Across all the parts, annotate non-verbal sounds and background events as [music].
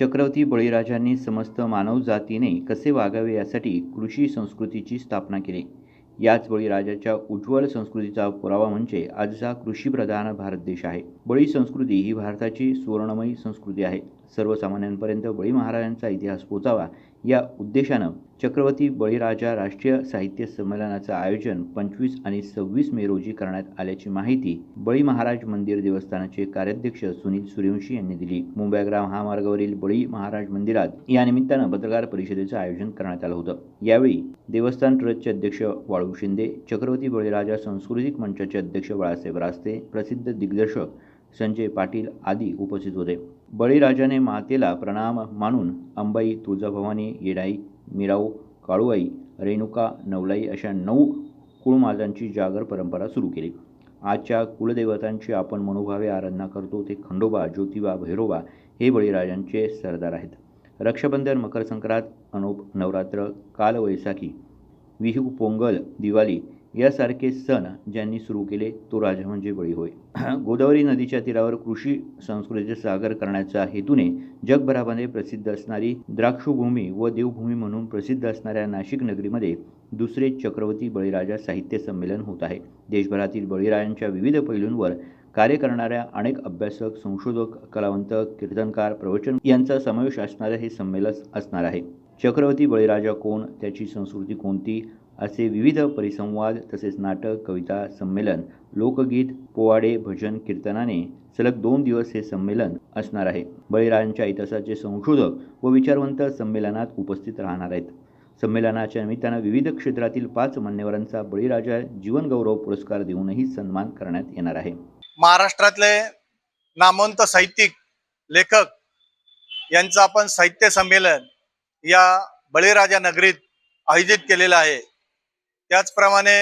चक्रवर्ती बळीराजांनी समस्त मानवजातीने कसे वागावे यासाठी कृषी संस्कृतीची स्थापना केली. याच बळीराजाच्या उज्ज्वल संस्कृतीचा पुरावा म्हणजे आजचा कृषीप्रधान भारत देश आहे. बळी संस्कृती ही भारताची सुवर्णमयी संस्कृती आहे. सर्वसामान्यांपर्यंत बळी महाराजांचा इतिहास पोचावा या उद्देशानं चक्रवर्ती बळीराजा राष्ट्रीय साहित्य संमेलनाचं आयोजन पंचवीस आणि सव्वीस मे रोजी करण्यात आल्याची माहिती बळी महाराज मंदिर देवस्थानाचे कार्याध्यक्ष सुनील सूर्यवंशी यांनी दिली. मुंबईग्रा महामार्गावरील बळी महाराज मंदिरात या निमित्तानं पत्रकार परिषदेचं आयोजन करण्यात आलं होतं. यावेळी देवस्थान ट्रस्टचे अध्यक्ष वाळू शिंदे चक्रवर्ती बळीराजा सांस्कृतिक मंचाचे अध्यक्ष बाळासाहेब रास्ते प्रसिद्ध दिग्दर्शक संजय पाटील आदी उपस्थित होते. बळीराजाने मातेला प्रणाम मानून अंबाई तुळजाभवानी येडाई मिराऊ काळूआई रेणुका नवलाई अशा नऊ कुळमाजांची जागर परंपरा सुरू केली. आजच्या कुलदेवतांची आपण मनोभावे आराधना करतो ते खंडोबा ज्योतिबा भैरोबा हे बळीराजांचे सरदार आहेत. रक्षाबंधन मकर संक्रांत अनोप नवरात्र कालवैसाखी विहू पोंगल दिवाळी यासारखे सण ज्यांनी सुरू केले तो राजा म्हणजे बळी होय. [clears throat] गोदावरी नदीच्या तीरावर कृषी संस्कृतीचे सागर करण्याच्या हेतूने जगभरामध्ये प्रसिद्ध असणारी द्राक्षभूमी व देवभूमी म्हणून प्रसिद्ध असणाऱ्या नाशिक नगरीमध्ये दुसरे चक्रवर्ती बळीराजा साहित्य संमेलन होत आहे. देशभरातील बळीराजांच्या विविध पैलूंवर कार्य करणाऱ्या अनेक अभ्यासक संशोधक कलावंत कीर्तनकार प्रवचन यांचा समावेश असणारे हे संमेलन असणार आहे. चक्रवर्ती बळीराजा कोण? त्याची संस्कृती कोणती? असे विविध परिसंवाद तसेच नाटक कविता संमेलन लोकगीत पोवाडे भजन कीर्तनाने सलग दोन दिवस हे संमेलन असणार आहे. बळीराजांच्या इतिहासाचे संशोधक व विचारवंत संमेलनात उपस्थित राहणार आहेत. संमेलनाच्या निमित्तानं विविध क्षेत्रातील पाच मान्यवरांचा बळीराजा जीवनगौरव पुरस्कार देऊनही सन्मान करण्यात येणार आहे. महाराष्ट्रातले नामवंत साहित्यिक लेखक यांचं आपण साहित्य संमेलन या बळीराजा नगरीत आयोजित केलेलं आहे. त्याचप्रमाणे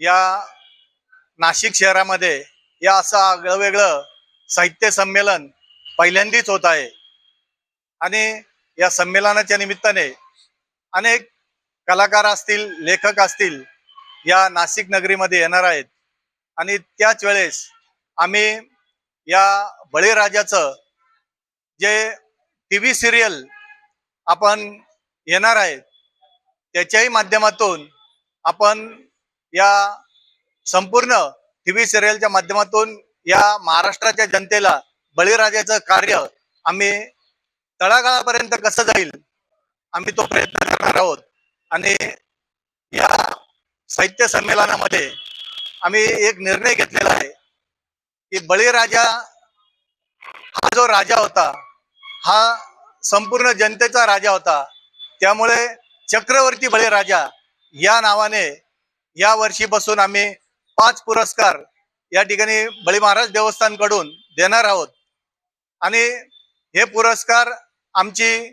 या नाशिक शहरामध्ये या असं आगळंवेगळं साहित्य संमेलन पहिल्यांदीच होत आहे. आणि या संमेलनाच्या निमित्ताने अनेक कलाकार असतील लेखक असतील या नाशिक नगरीमध्ये येणार आहेत. आणि त्याच वेळेस आम्ही या बळीराजाचं जे टी व्ही सिरियल आपण येणार आहेत त्याच्याही माध्यमातून आपण या संपूर्ण टी व्ही सिरियलच्या माध्यमातून या महाराष्ट्राच्या जनतेला बळीराजाचं कार्य आम्ही तळागाळापर्यंत कसं जाईल आम्ही तो प्रयत्न करणार आहोत. आणि या साहित्य संमेलनामध्ये आम्ही एक निर्णय घेतलेला आहे की बळीराजा हा जो राजा होता हा संपूर्ण जनतेचा राजा होता त्यामुळे चक्रवर्ती बळीराजा या नावाने या वर्षीपासून आम्ही पाच पुरस्कार या ठिकाणी बळी महाराज देवस्थानकडून देणार आहोत. आणि हे पुरस्कार आमची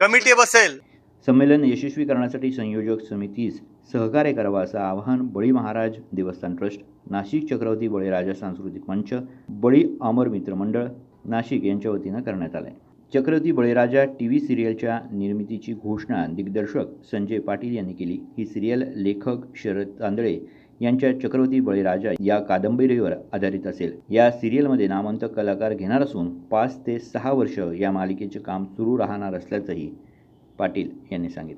कमिटी बसेल. संमेलन यशस्वी करण्यासाठी संयोजक समितीस सहकार्य करावा असं आवाहन बळी महाराज देवस्थान ट्रस्ट नाशिक चक्रवर्ती बळीराजा सांस्कृतिक मंच बळी अमर मित्र मंडळ नाशिक यांच्या वतीनं करण्यात आलं आहे चक्रवर्ती बळीराजा टी व्ही सिरियलच्या निर्मितीची घोषणा दिग्दर्शक संजय पाटील यांनी केली. ही सिरियल लेखक शरद तांदळे यांच्या चक्रवर्ती बळीराजा या कादंबरीवर आधारित असेल. या सिरियलमध्ये नामांत कलाकार घेणार असून पाच ते सहा वर्ष या मालिकेचे काम सुरू राहणार असल्याचंही पाटील यांनी सांगितलं.